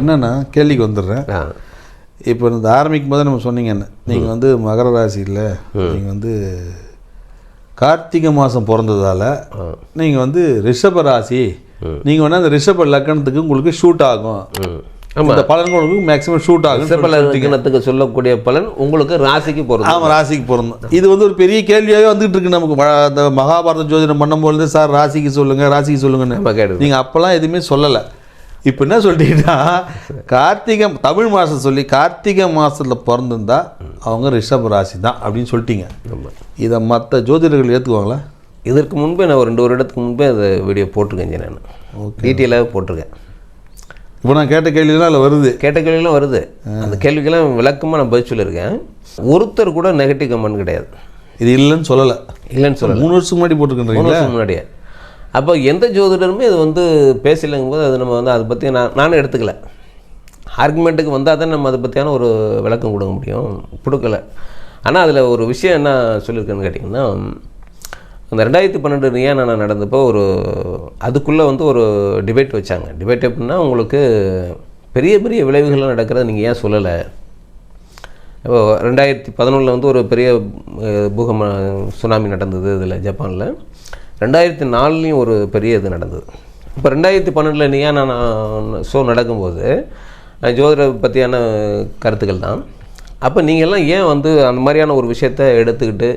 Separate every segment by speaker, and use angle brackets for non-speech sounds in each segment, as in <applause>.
Speaker 1: என்னன்னா கேள்விக்கு வந்துடுறேன். இப்போ இந்த ஆரம்பிக்கும் போது நம்ம சொன்னீங்க என்ன? நீங்கள் வந்து மகர ராசியில் நீங்கள் வந்து கார்த்திகை மாதம் பிறந்ததால நீங்கள் வந்து ரிஷப ராசி. நீங்கள் வேணால் அந்த ரிஷப லக்கணத்துக்கு உங்களுக்கு ஷூட் ஆகும். இந்த பலன்கள் உங்களுக்கு மேக்ஸிமம் ஷூட் ஆகும்
Speaker 2: ரிஷப லக்னத்துக்கு சொல்லக்கூடிய பலன் உங்களுக்கு ராசிக்கு போகிறது
Speaker 1: ஆமாம் ராசிக்கு பிறந்தோம் இது வந்து ஒரு பெரிய கேள்வியாகவே வந்துகிட்டு இருக்கு நமக்கு. அந்த மகாபாரத ஜோதிடம் பண்ணும்போது சார் ராசிக்கு சொல்லுங்கள் ராசிக்கு சொல்லுங்கன்னு. நீங்கள் அப்போல்லாம் எதுவுமே சொல்லலை. இப்போ என்ன சொல்லிட்டீங்கன்னா கார்த்திகை தமிழ் மாதம் சொல்லி கார்த்திகை மாதத்தில் பிறந்திருந்தா அவங்க ரிஷப ராசி தான் அப்படின்னு சொல்லிட்டீங்க. இதை மற்ற ஜோதிடர்கள் ஏற்றுக்குவாங்களா
Speaker 2: இதற்கு முன்பே நான் ஒரு ரெண்டு வருடத்துக்கு முன்பே அந்த வீடியோ போட்டிருக்கேன் நான் டீட்டெயிலாக போட்டிருக்கேன்.
Speaker 1: இப்போ நான் கேட்ட கேள்விலாம் அதில் வருது.
Speaker 2: கேட்ட கேள்வியெல்லாம் வருது. அந்த கேள்விக்கெல்லாம் விளக்கமாக நான் பதில் சொல்லியிருக்கேன். ஒருத்தர் கூட நெகட்டிவ் கமெண்ட் கிடையாது.
Speaker 1: இது இல்லைன்னு சொல்லலை.
Speaker 2: இல்லைன்னு சொல்லல.
Speaker 1: மூணு வருஷத்துக்கு முன்னாடி
Speaker 2: மூணு வருஷம் முன்னாடியே. அப்போ எந்த ஜோதிடருமே இது வந்து பேசலைங்கும் போது அது நம்ம வந்து அதை பற்றி நான் நானும் எடுத்துக்கல. ஆர்குமெண்ட்டுக்கு வந்தால் தான் நம்ம அதை பற்றியான ஒரு விளக்கம் கொடுக்க முடியும். கொடுக்கல. ஆனால் அதில் ஒரு விஷயம் என்ன சொல்லியிருக்கேன்னு கேட்டிங்கன்னா அந்த ரெண்டாயிரத்தி பன்னெண்டு ரியானா நடந்தப்போ ஒரு அதுக்குள்ளே வந்து ஒரு டிபேட் வச்சாங்க. டிபேட் எப்படின்னா உங்களுக்கு பெரிய பெரிய விளைவுகள்லாம் நடக்கிறத நீங்கள் ஏன் சொல்லலை? இப்போ ரெண்டாயிரத்தி பதினொன்றில் வந்து ஒரு பெரிய பூகம பூகம்ப சுனாமி நடந்தது இதில் ஜப்பானில். ரெண்டாயிரத்தி நாலுலேயும் ஒரு பெரிய இது நடந்தது. இப்போ ரெண்டாயிரத்தி பன்னெண்டில் நீயா நான் ஷோ நடக்கும்போது அஹ், ஜோதிட பற்றியான கருத்துக்கள் தான். அப்போ நீங்கள்லாம் ஏன் வந்து அந்த மாதிரியான ஒரு விஷயத்த எடுத்துக்கிட்டு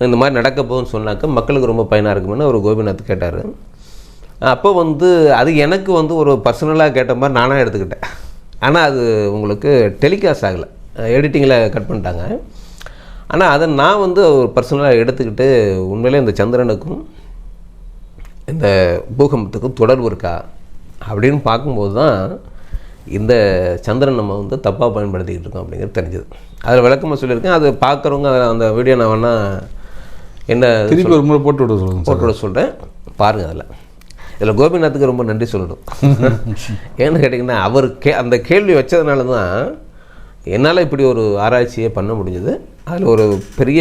Speaker 2: இந்த மாதிரி நடக்க போகுதுன்னு சொன்னாக்க மக்களுக்கு ரொம்ப பயனாக இருக்கும்னு அவர் கோபிநாத் கேட்டார். அப்போ வந்து அது எனக்கு வந்து ஒரு பர்சனலாக கேட்ட மாதிரி நானாக எடுத்துக்கிட்டேன். ஆனால் அது உங்களுக்கு டெலிகாஸ்ட் ஆகலை. எடிட்டிங்கில் கட் பண்ணிட்டாங்க. ஆனால் அதை நான் வந்து ஒரு பர்சனலாக எடுத்துக்கிட்டு உண்மையிலே இந்த சந்திரனுக்கும் இந்த பூகம்பத்துக்கும் தொடர்பு இருக்கா அப்படின்னு பார்க்கும்போது தான் இந்த சந்திரன் நம்ம வந்து தப்பாக பயன்படுத்திக்கிட்டு இருக்கோம் அப்படிங்கிறது தெரிஞ்சது. அதில் விளக்கமாக சொல்லியிருக்கேன். அது பார்க்குறவங்க அந்த வீடியோ நான் வேணால் என்ன
Speaker 1: திருப்பி ஒரு முறை போட்டு விட சொல்லுங்க சார்
Speaker 2: போட்டோட சொல்கிறேன் பாருங்கள் அதில். இதில் கோபிநாத்துக்கு ரொம்ப நன்றி சொல்லணும். <laughs> ஏன்னு கேட்டிங்கன்னா அவர் கே அந்த கேள்வி வச்சதுனால தான் என்னால் இப்படி ஒரு ஆராய்ச்சியை பண்ண முடிஞ்சது. அதில் ஒரு பெரிய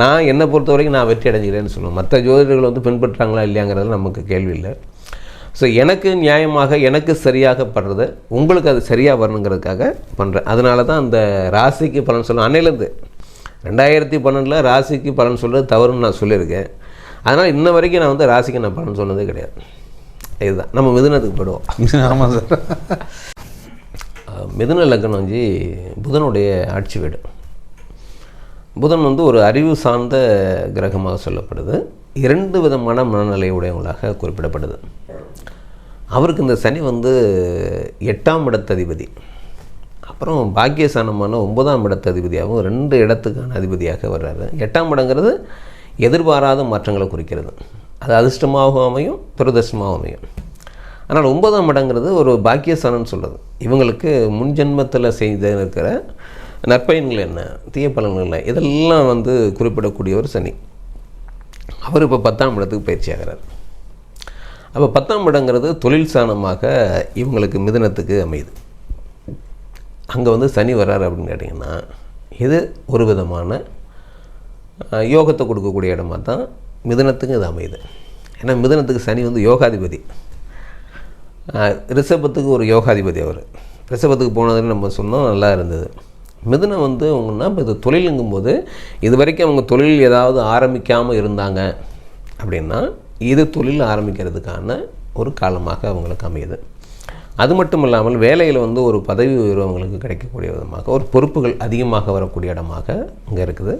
Speaker 2: நான் என்னை பொறுத்த வரைக்கும் நான் வெற்றி அடைஞ்சிக்கிறேன்னு சொல்லுவேன். மற்ற ஜோதிடர்கள் வந்து பின்பற்றாங்களா இல்லையாங்கிறது நமக்கு கேள்வி இல்லை. ஸோ எனக்கு நியாயமாக எனக்கு சரியாக படுறது உங்களுக்கு அது சரியாக வரணுங்கிறதுக்காக பண்ணுறேன் அதனால தான் அந்த ராசிக்கு பலன் சொல்ல அன்னையிலேருந்து ரெண்டாயிரத்தி பன்னெண்டில் ராசிக்கு பலன் சொல்கிறது தவறுன்னு நான் சொல்லியிருக்கேன். அதனால் இன்ன வரைக்கும் நான் வந்து ராசிக்கு நான் பலன் சொன்னதே கிடையாது. இதுதான். நம்ம மிதுனத்துக்கு போயிடுவோம். <laughs>
Speaker 1: ஆமாம் சார்.
Speaker 2: மிதுன லக்னம் வந்து புதனுடைய ஆட்சி வீடு. புதன் வந்து ஒரு அறிவு சார்ந்த கிரகமாக சொல்லப்படுது. இரண்டு விதமான மனநிலை உடையவங்களாக குறிப்பிடப்படுது. அவருக்கு இந்த சனி வந்து எட்டாம் இடத்ததிபதி. அப்புறம் பாக்கியசானமான ஒன்பதாம் இடத்ததிபதியாகவும் ரெண்டு இடத்துக்கான அதிபதியாக வர்றாரு. எட்டாம் இடங்கிறது எதிர்பாராத மாற்றங்களை குறிக்கிறது. அது அதிர்ஷ்டமாகவும் அமையும் துரதிர்ஷ்டமாகவும் அமையும். ஆனால் ஒன்பதாம் இடங்கிறது ஒரு பாக்கியஸ்தானம்னு சொல்கிறது இவங்களுக்கு முன் ஜென்மத்தில் செய்த இருக்கிற நற்பயன்கள் என்ன? தீய பலன்கள் என்ன? இதெல்லாம் வந்து குறிப்பிடக்கூடிய ஒரு சனி. அவர் இப்போ பத்தாம் இடத்துக்கு பயிற்சி ஆகிறார். அப்போ பத்தாம் இடங்கிறது தொழில் சாணமாக இவங்களுக்கு மிதனத்துக்கு அமையுது. அங்கே வந்து சனி வர்றாரு அப்படின்னு கேட்டிங்கன்னா இது ஒரு விதமான யோகத்தை கொடுக்கக்கூடிய இடமா தான் மிதுனத்துக்கு இது அமையுது. ஏன்னா மிதனத்துக்கு சனி வந்து யோகாதிபதி. ரிஷபத்துக்கு ஒரு யோகாதிபதி அவர். ரிஷபத்துக்கு போனதுன்னு நம்ம சொன்னோம் நல்லா இருந்தது. மிதுனம் வந்து அவங்கன்னா இப்போ இது தொழிலுங்கும்போது இது வரைக்கும் அவங்க தொழில் ஏதாவது ஆரம்பிக்காமல் இருந்தாங்க அப்படின்னா இது தொழில் ஆரம்பிக்கிறதுக்கான ஒரு காலமாக அவங்களுக்கு அமையுது. அது மட்டும் இல்லாமல் வேலையில் வந்து ஒரு பதவி உயர்வு அவங்களுக்கு கிடைக்கக்கூடிய விதமாக ஒரு பொறுப்புகள் அதிகமாக வரக்கூடிய இடமாக இங்கே இருக்குது.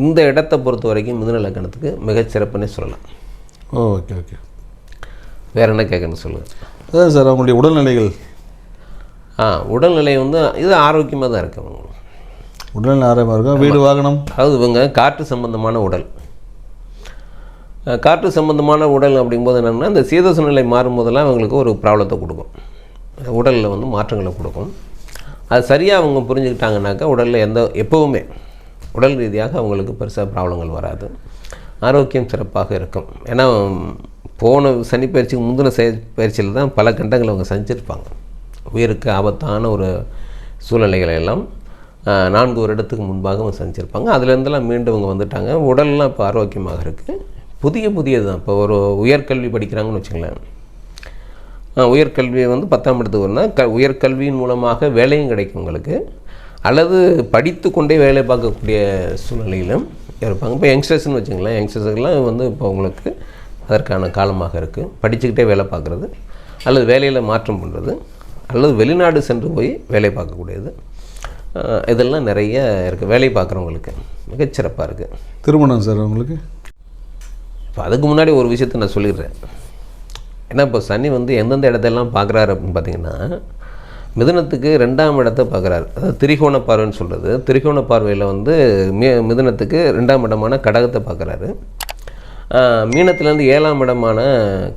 Speaker 2: இந்த இடத்தை பொறுத்த வரைக்கும் மிதுன லக்கணத்துக்கு மிகச்சிறப்புன்னே சொல்லலாம்.
Speaker 1: Okay okay.
Speaker 2: வேறு என்ன கேட்கணும்னு சொல்லுங்கள்
Speaker 1: அதான் சார் அவங்களுடைய உடல்நிலைகள்
Speaker 2: ஆ உடல்நிலை வந்து இது ஆரோக்கியமாக தான் இருக்கு அவங்க.
Speaker 1: உடல்நிலை ஆரோக்கியமாக இருக்கும் வீடு வாகனம்?
Speaker 2: அதாவது இவங்க காற்று சம்பந்தமான உடல். காற்று சம்பந்தமான உடல் அப்படிங்கும்போது என்னென்னா இந்த சீதோஷ நிலை மாறும்போதெல்லாம் அவங்களுக்கு ஒரு ப்ராப்ளத்தை கொடுக்கும். உடலில் வந்து மாற்றங்களை கொடுக்கும். அது சரியாக அவங்க புரிஞ்சுக்கிட்டாங்கனாக்கா உடலில் எந்த எப்போவுமே உடல் ரீதியாக அவங்களுக்கு பெருசாக ப்ராப்ளங்கள் வராது. ஆரோக்கியம் சிறப்பாக இருக்கும். ஏன்னா போன சனி பயிற்சிக்கு முந்தின செய பயிற்சியில் தான் பல கண்டங்களை அவங்க செஞ்சுருப்பாங்க உயிருக்கு ஆபத்தான ஒரு சூழ்நிலைகளை எல்லாம் நான்கு வருடத்துக்கு முன்பாக அவங்க செஞ்சுருப்பாங்க அதுலேருந்தெல்லாம் மீண்டும் அவங்க வந்துட்டாங்க. உடல்லாம் இப்போ ஆரோக்கியமாக இருக்குது புதிய புதியது தான் இப்போ ஒரு உயர்கல்வி படிக்கிறாங்கன்னு வச்சுங்களேன் உயர்கல்வியை வந்து பத்தாம் இடத்துக்கு வந்தால் க உயர்கல்வியின் மூலமாக வேலையும் கிடைக்கும் உங்களுக்கு. அல்லது படித்து கொண்டே வேலை பார்க்கக்கூடிய சூழ்நிலையிலும் இருப்பாங்க. இப்போ யங்ஸ்டர்ஸ்னு வச்சுங்களேன் யங்ஸ்டர்ஸுக்கெல்லாம் வந்து இப்போ உங்களுக்கு அதற்கான காலமாக இருக்குது படிச்சுக்கிட்டே வேலை பார்க்குறது. அல்லது வேலையில் மாற்றம் பண்ணுறது அல்லது வெளிநாடு சென்று போய் வேலை பார்க்கக்கூடியது. இதெல்லாம் நிறைய இருக்குது வேலை பார்க்குறவங்களுக்கு மிகச்சிறப்பாக இருக்குது
Speaker 1: திருமணம் சார் உங்களுக்கு?
Speaker 2: இப்போ அதுக்கு முன்னாடி ஒரு விஷயத்த நான் சொல்லிடுறேன். ஏன்னா இப்போ சனி வந்து எந்தெந்த இடத்தெல்லாம் பார்க்குறாரு அப்படின்னு பார்த்தீங்கன்னா மிதுனத்துக்கு ரெண்டாம் இடத்தை பார்க்குறாரு. அதாவது திரிகோண பார்வைன்னு சொல்கிறது திரிகோண பார்வையில் வந்து மி மிதுனத்துக்கு ரெண்டாம் இடமான கடகத்தை பார்க்குறாரு. மீனத்துலேருந்து ஏழாம் இடமான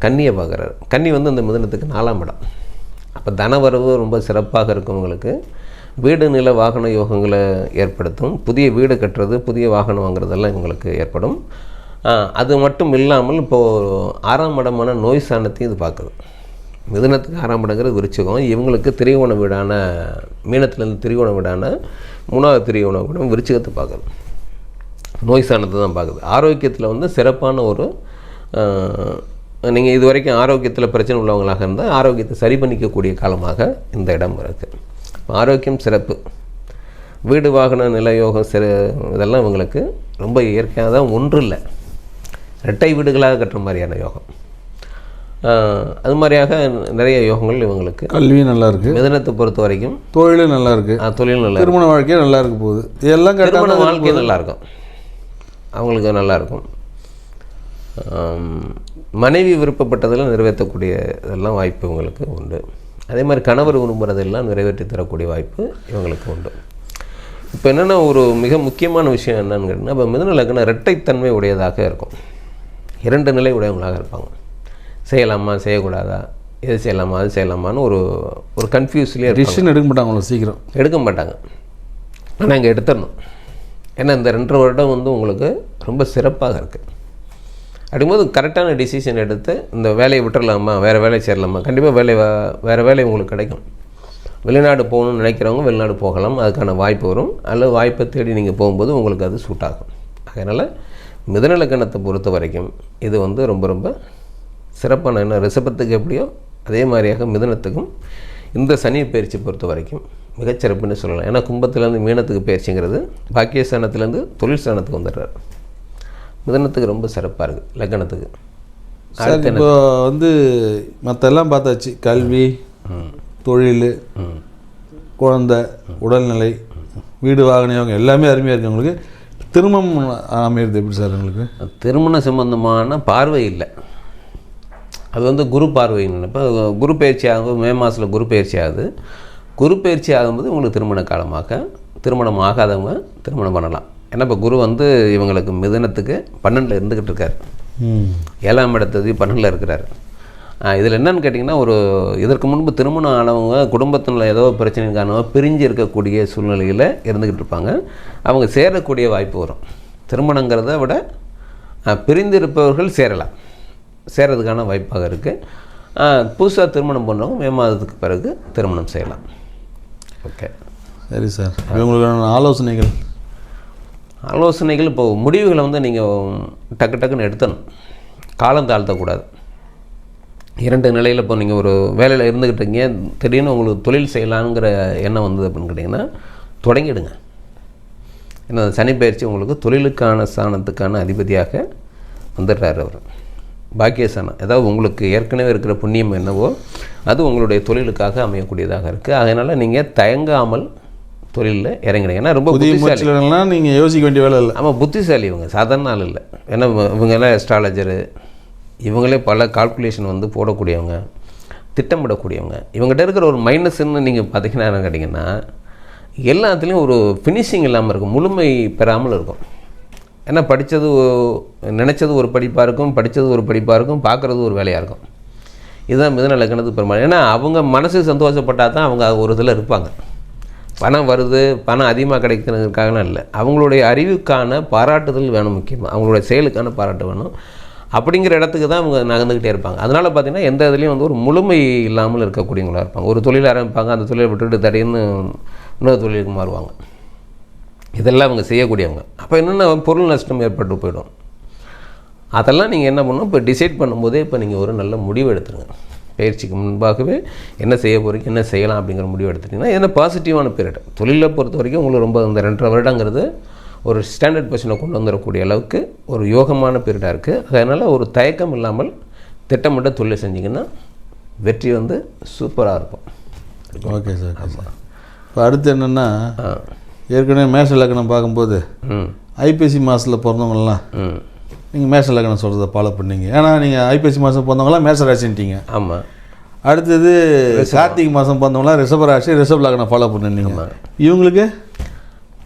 Speaker 2: கன்னியை பார்க்குறாரு. கன்னி வந்து இந்த மிதுனத்துக்கு நாலாம் இடம். அப்போ தனவரவு ரொம்ப சிறப்பாக இருக்கவங்களுக்கு வீடு நில வாகன யோகங்களை ஏற்படுத்தும். புதிய வீடு கட்டுறது புதிய வாகனம் வாங்குறதெல்லாம் இவங்களுக்கு ஏற்படும். அது மட்டும் இல்லாமல் இப்போது ஆறாம் இடமான நோய் சாணத்தையும் இது பார்க்குது. மிதுனத்துக்கு ஆறாம் இடங்கிறது விருச்சிகம். இவங்களுக்கு திரிகோண வீடான மீனத்துலேருந்து திரிகோண வீடான மூணாவது திரிகோண வீடும் விருச்சிகத்தை பார்க்குது. நோய் சாணத்தை தான் பார்க்குது. ஆரோக்கியத்தில் வந்து சிறப்பான ஒரு நீங்கள் இது வரைக்கும் ஆரோக்கியத்தில் பிரச்சனை உள்ளவங்களாக இருந்தால் ஆரோக்கியத்தை சரி பண்ணிக்கக்கூடிய காலமாக இந்த இடம் இருக்குது ஆரோக்கியம் சிறப்பு. வீடு வாகன நிலயோகம் சிற இதெல்லாம் இவங்களுக்கு ரொம்ப இயற்கையாக தான் ஒன்று இல்லை. இரட்டை வீடுகளாக கட்டுற மாதிரியான யோகம். அது மாதிரியாக நிறைய யோகங்கள் இவங்களுக்கு.
Speaker 1: கல்வி நல்லா இருக்கு.
Speaker 2: மிதனத்தை பொறுத்த வரைக்கும்
Speaker 1: தொழிலும் நல்லா இருக்கு.
Speaker 2: ஆஹ், தொழில் நல்லா
Speaker 1: திருமண வாழ்க்கையும் நல்லா இருக்க போகுது. இதெல்லாம்
Speaker 2: திருமண வாழ்க்கை நல்லா இருக்கும். அவங்களுக்கு நல்லா இருக்கும். மனைவி விருப்பப்பட்டதெல்லாம் நிறைவேற்றக்கூடிய இதெல்லாம் வாய்ப்பு இவங்களுக்கு உண்டு. அதே மாதிரி கணவர் விரும்புகிறதெல்லாம் நிறைவேற்றி தரக்கூடிய வாய்ப்பு இவங்களுக்கு உண்டு. இப்போ என்னென்னா ஒரு மிக முக்கியமான விஷயம் என்னன்னு கேட்டிங்கன்னா இப்போ மிதுன லக்னம் இரட்டைத்தன்மை உடையதாக இருக்கும். இரண்டு நிலை உடையவங்களாக இருப்பாங்க. செய்யலாமா செய்யக்கூடாதா? எது செய்யலாமா அது செய்யலாமான்னு ஒரு ஒரு கன்ஃபியூஸ்லேயே
Speaker 1: டிசிஷன் எடுக்க மாட்டாங்க அவ்வளோ சீக்கிரம்.
Speaker 2: எடுக்க மாட்டாங்க. ஆனால் இங்கே எடுத்துடணும். ஏன்னா இந்த ரெண்டரை வருடம் வந்து உங்களுக்கு ரொம்ப சிறப்பாக இருக்குது அப்படிங்கும்போது கரெக்டான டிசிஷன் எடுத்து இந்த வேலையை விட்டுடலாமா வேறு வேலையை சேரலாமா? கண்டிப்பாக வேலை வேறு வேலை உங்களுக்கு கிடைக்கும். வெளிநாடு போகணும்னு நினைக்கிறவங்க வெளிநாடு போகலாம். அதுக்கான வாய்ப்பு வரும். அல்லது வாய்ப்பை தேடி நீங்கள் போகும்போது உங்களுக்கு அது சூட் ஆகும். அதனால் மிதநலக்கணத்தை பொறுத்த வரைக்கும் இது வந்து ரொம்ப ரொம்ப சிறப்பான என்ன ரிசபத்துக்கு எப்படியோ அதே மாதிரியாக மிதனத்துக்கும் இந்த சனி பயிற்சி பொறுத்த வரைக்கும் மிகச்சிறப்புன்னு சொல்லலாம். ஏன்னா கும்பத்துலேருந்து மீனத்துக்கு பயிற்சிங்கிறது பாக்கியஸ்தானத்துலேருந்து தொழில் ஸ்தானத்துக்கு வந்துடுறாரு. மிதனத்துக்கு ரொம்ப சிறப்பாக இருக்குது லக்கணத்துக்கு.
Speaker 1: சார் இப்போ வந்து மற்ற எல்லாம் பார்த்தாச்சு. கல்வி தொழில் குழந்தை உடல்நிலை வீடு வாகனம் எல்லாமே அருமையாக இருக்கு உங்களுக்கு. திருமணம் அமையிறது எப்படி சார் உங்களுக்கு?
Speaker 2: திருமண சம்பந்தமான பார்வை இல்லை. அது வந்து குரு பார்வைன்னு இப்போ குரு பயிற்சி ஆகும்போது மே மாதத்தில் குரு பயிற்சி ஆகுது. குரு பயிற்சி ஆகும்போது உங்களுக்கு திருமண காலமாக திருமணம் ஆகாதவங்க திருமணம் பண்ணலாம். ஏன்னா இப்போ குரு வந்து இவங்களுக்கு மிதனத்துக்கு பன்னெண்டில் இருந்துக்கிட்டு இருக்கார். ஏழாம் இடத்தது பன்னெண்டில் இருக்கிறார். இதில் என்னன்னு கேட்டிங்கன்னா ஒரு இதற்கு முன்பு திருமணம் ஆனவங்க குடும்பத்தில் ஏதோ பிரச்சனை காரணமாக பிரிஞ்சு இருக்கக்கூடிய சூழ்நிலையில் இருந்துக்கிட்டு இருப்பாங்க. அவங்க சேரக்கூடிய வாய்ப்பு வரும். திருமணங்கிறத விட ஆஹ், பிரிந்து இருப்பவர்கள் சேரலாம். சேரதுக்கான வாய்ப்பாக இருக்குது புதுசாக திருமணம் பண்ணுறவங்க மே மாதத்துக்கு பிறகு திருமணம் செய்யலாம். ஓகே.
Speaker 1: சரி சார். இவங்களுக்கான ஆலோசனைகள்?
Speaker 2: ஆலோசனைகள் இப்போது முடிவுகளை வந்து நீங்கள் டக்கு டக்குன்னு எடுத்தணும். காலம் தாழ்த்தக்கூடாது. இரண்டு நிலையில் இப்போ நீங்கள் ஒரு வேலையில் இருந்துக்கிட்டு இருக்கீங்க. திடீர்னு உங்களுக்கு தொழில் செய்யலாங்கிற எண்ணம் வந்தது அப்படின்னு கேட்டிங்கன்னா தொடங்கிடுங்க. ஏன்னா சனி பயிற்சி உங்களுக்கு தொழிலுக்கான ஸ்தானத்துக்கான அதிபதியாக வந்துடுறாரு அவர். பாக்கியஸ்தானம். அதாவது உங்களுக்கு ஏற்கனவே இருக்கிற புண்ணியம் என்னவோ அது உங்களுடைய தொழிலுக்காக அமையக்கூடியதாக இருக்குது அதனால் நீங்கள் தயங்காமல் தொழிலில் இறங்கிடுங்க ஏன்னா ரொம்ப
Speaker 1: புதிய
Speaker 2: புத்திசாலி.
Speaker 1: முயற்சிகள்லாம் நீங்கள் யோசிக்க வேண்டிய வேலை இல்லை.
Speaker 2: ஆமாம் புத்திசாலி இவங்க. சாதாரண ஆள் இல்லை. ஏன்னா இவ- இவங்கெல்லாம் எஸ்ட்ராலஜரு இவங்களே பல கால்குலேஷன் வந்து போடக்கூடியவங்க திட்டமிடக்கூடியவங்க. இவங்ககிட்ட இருக்கிற ஒரு மைனஸ்ன்னு நீங்கள் பார்த்தீங்கன்னா என்ன கேட்டிங்கன்னா எல்லாத்துலேயும் ஒரு ஃபினிஷிங் இல்லாமல் இருக்கும். முழுமை பெறாமல் இருக்கும். ஏன்னா படித்தது நினச்சது ஒரு படிப்பாக இருக்கும் படித்தது ஒரு படிப்பாக இருக்கும் பார்க்குறது ஒரு வேலையாக இருக்கும். இதுதான் மிதன லக்கணத்துக்கு பெரும்பாலும் ஏன்னா அவங்க மனசு சந்தோஷப்பட்டால் தான் அவங்க ஒரு இதில் இருப்பாங்க. பணம் வருது பணம் அதிகமாக கிடைக்கிறதுக்காகலாம் இல்லை. அவங்களுடைய அறிவுக்கான பாராட்டுதல் வேணும் முக்கியமாக அவங்களுடைய செயலுக்கான பாராட்டு வேணும். அப்படிங்கிற இடத்துக்கு தான் அவங்க நகர்ந்துக்கிட்டே இருப்பாங்க. அதனால் பார்த்திங்கன்னா எந்த இதுலேயும் வந்து ஒரு முழுமை இல்லாமல் இருக்கக்கூடியவங்களா இருப்பாங்க. ஒரு தொழில் ஆரம்பிப்பாங்க அந்த தொழிலை விட்டுட்டு தடையின்னு இன்னொரு தொழிலுக்கு மாறுவாங்க. இதெல்லாம் அவங்க செய்யக்கூடியவங்க. அப்போ என்னென்ன பொருள் நஷ்டம் ஏற்பட்டு போயிடும்? அதெல்லாம் நீங்கள் என்ன பண்ணணும்? இப்போ டிசைட் பண்ணும்போதே இப்போ நீங்கள் ஒரு நல்ல முடிவு எடுத்துருங்க. பயிற்சிக்கு முன்பாகவே என்ன செய்ய போகிறீங்க என்ன செய்யலாம் அப்படிங்கிற முடிவு எடுத்துட்டிங்கன்னா என்ன பாசிட்டிவான பீரியட் தொழிலை பொறுத்த வரைக்கும் உங்களுக்கு ரொம்ப இந்த ரெண்டரை வருடங்கிறது ஒரு ஸ்டாண்டர்ட் பொசிஷனை கொண்டு வந்துடக்கூடிய அளவுக்கு ஒரு யோகமான பீரியடாக இருக்குது அதனால் ஒரு தயக்கம் இல்லாமல் திட்டமிட்ட தொழிலை செஞ்சிங்கன்னா வெற்றி வந்து சூப்பராக இருக்கும்.
Speaker 1: ஓகே சார் இப்போ அடுத்து என்னென்னா ஏற்கனவே மேஷ லக்னம் பார்க்கும்போது
Speaker 2: ம்.
Speaker 1: ஐப்பசி மாதத்தில் பிறந்தவங்கலாம்
Speaker 2: ம்.
Speaker 1: நீங்கள் மேஷ லக்னம் சொல்கிறத ஃபாலோ பண்ணீங்க. ஏன்னா நீங்கள் ஐப்பசி மாதம் பிறந்தவங்களாம் மேஷ ராசின்ட்டீங்க.
Speaker 2: ஆமாம்
Speaker 1: அடுத்தது கார்த்திகை மாதம் பிறந்தவங்களாம் ரிஷப ராசி ரிஷப் லக்னம் ஃபாலோ பண்ணிருந்தீங்க இவங்களுக்கு?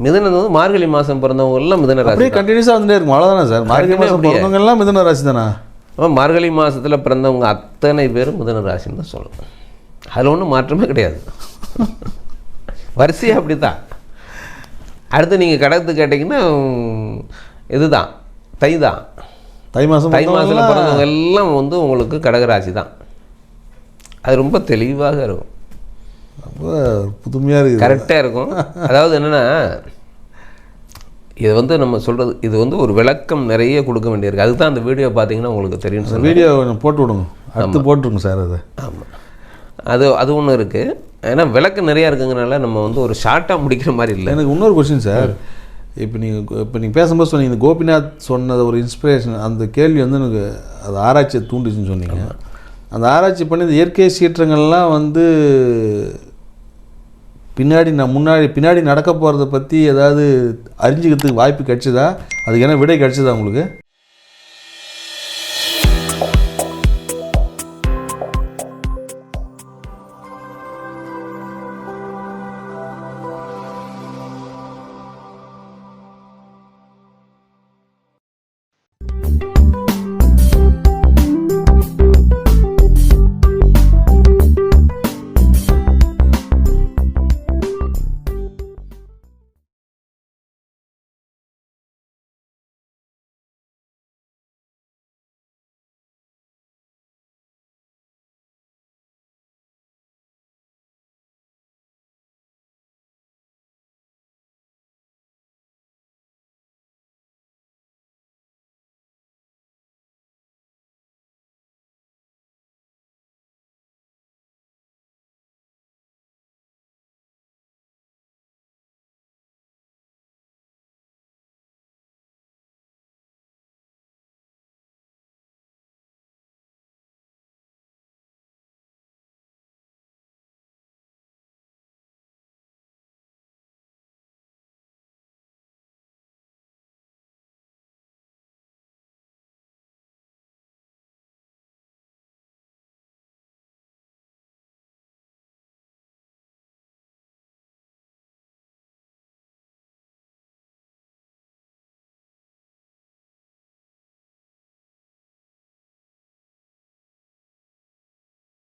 Speaker 2: மிதனம் வந்து மார்கழி மாதம் பிறந்தவங்க எல்லாம் மிதன ராசி
Speaker 1: அப்படியே கண்டினியூஸாக வந்துட்டே இருக்கும். அவ்வளோதானே சார்? மார்கழி மாதம் பிறந்தவங்க எல்லாம் மிதுன ராசி தானா?
Speaker 2: ஆமா, மார்கழி மாதத்தில் பிறந்தவங்க அத்தனை பேரும் மிதன ராசின்னு தான் சொல்லணும் அதில் ஒன்றும் மாற்றமே கிடையாது. வரிசையாக அப்படி தான் அடுத்து நீங்கள் கடத்து கேட்டிங்கன்னா இதுதான். தை தான்.
Speaker 1: தை மாதம்
Speaker 2: தை மாதத்தில் பிறந்தவங்க எல்லாம் வந்து உங்களுக்கு கடகராசி தான். அது ரொம்ப தெளிவாக இருக்கும்.
Speaker 1: ரொம்ப புதுமையாக இருக்குது.
Speaker 2: கரெக்டாக இருக்கும். அதாவது என்னென்னா இது வந்து நம்ம சொல்கிறது இது வந்து ஒரு விளக்கம் நிறைய கொடுக்க வேண்டியிருக்கு. அதுதான் அந்த வீடியோ பார்த்தீங்கன்னா உங்களுக்கு தெரியும்
Speaker 1: அந்த வீடியோ கொஞ்சம் போட்டு விடுங்க. அடுத்து போட்டுருங்க சார் அதை.
Speaker 2: ஆமாம் அது அது ஒன்று இருக்குது ஏன்னா விளக்கம் நிறையா இருக்குங்கிறனால நம்ம வந்து ஒரு ஷார்ட்டாக முடிக்கிற மாதிரி இல்லை.
Speaker 1: எனக்கு இன்னொரு கொஸ்டின் சார் இப்போ நீங்கள் இப்போ நீங்கள் பேசும்போது சொன்னீங்க இந்த கோபிநாத் சொன்னது ஒரு இன்ஸ்பிரேஷன் அந்த கேள்வி வந்து எனக்கு அது ஆராய்ச்சியை தூண்டுச்சுன்னு சொன்னீங்க. அந்த ஆராய்ச்சி பண்ணி இந்த இயற்கை சீற்றங்கள்லாம் வந்து பின்னாடி நான் முன்னாடி பின்னாடி நடக்க போகிறத பற்றி ஏதாவது அறிஞ்சிக்கிறதுக்கு வாய்ப்பு கிடைச்சதா? அதுக்கு என்ன விடை கிடைச்சதா உங்களுக்கு?